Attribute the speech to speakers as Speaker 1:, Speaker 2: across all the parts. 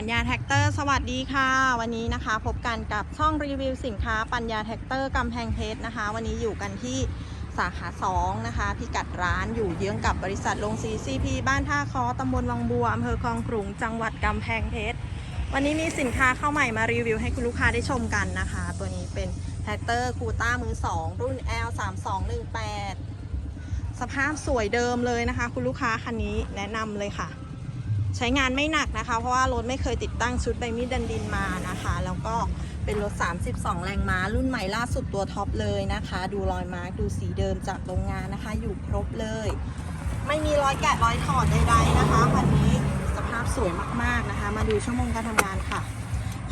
Speaker 1: ปัญญาแท็กเตอร์สวัสดีค่ะ วันนี้นะคะ พบกันกับช่องรีวิวสินค้าปัญญาแท็กเตอร์กำแพงเพชรนะคะ วันนี้อยู่กันที่สาขา2นะคะพิกัดร้านอยู่เยื้องกับบริษัทลงซีซีพีบ้านท่าคอตำบลวังบัวอำเภอคลองกรุงจังหวัดกำแพงเพชรวันนี้มีสินค้าเข้าใหม่มารีวิวให้คุณลูกค้าได้ชมกันนะคะ ตัวนี้เป็นแท็กเตอร์คูต้ามือ 2 รุ่น L 3 2 1 8สภาพสวยเดิมเลยนะคะ คุณลูกค้าคันนี้แนะนำเลยค่ะ ใช้งานไม่หนักนะคะ เพราะว่ารถไม่เคยติดตั้งชุดใบมีดดันดินมานะคะ แล้วก็เป็นรถ 32 แรงม้า รุ่นใหม่ล่าสุดตัวท็อปเลยนะคะ ดูรอยมาร์กดูสีเดิมจากโรงงานนะคะ อยู่ครบเลย ไม่มีรอยแกะรอยถอดใดๆนะคะคันนี้สภาพสวยมากๆนะคะ มาดูชั่วโมงการทำงานค่ะ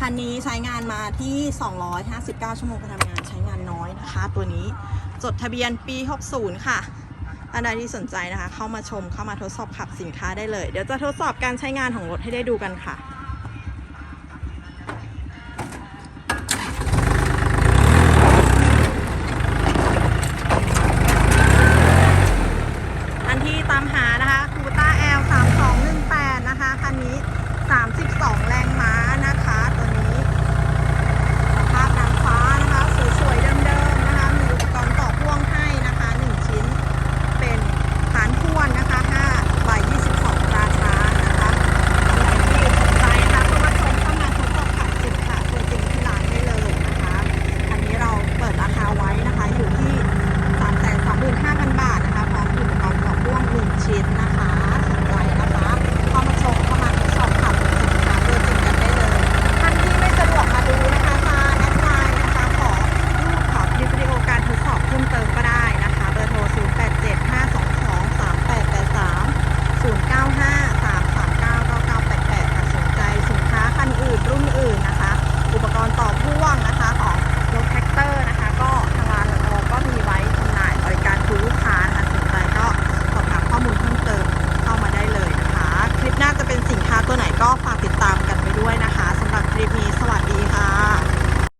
Speaker 1: คันนี้ใช้งานมาที่ 259 ชั่วโมงการทำงานใช้งานน้อยนะคะ ตัวนี้จดทะเบียนปี 60 ค่ะ ท่านใดที่สนใจนะคะ เข้ามาชมเข้ามาทดสอบขับสินค้าได้เลย เดี๋ยวจะทดสอบการใช้งานของรถให้ได้ดูกันค่ะ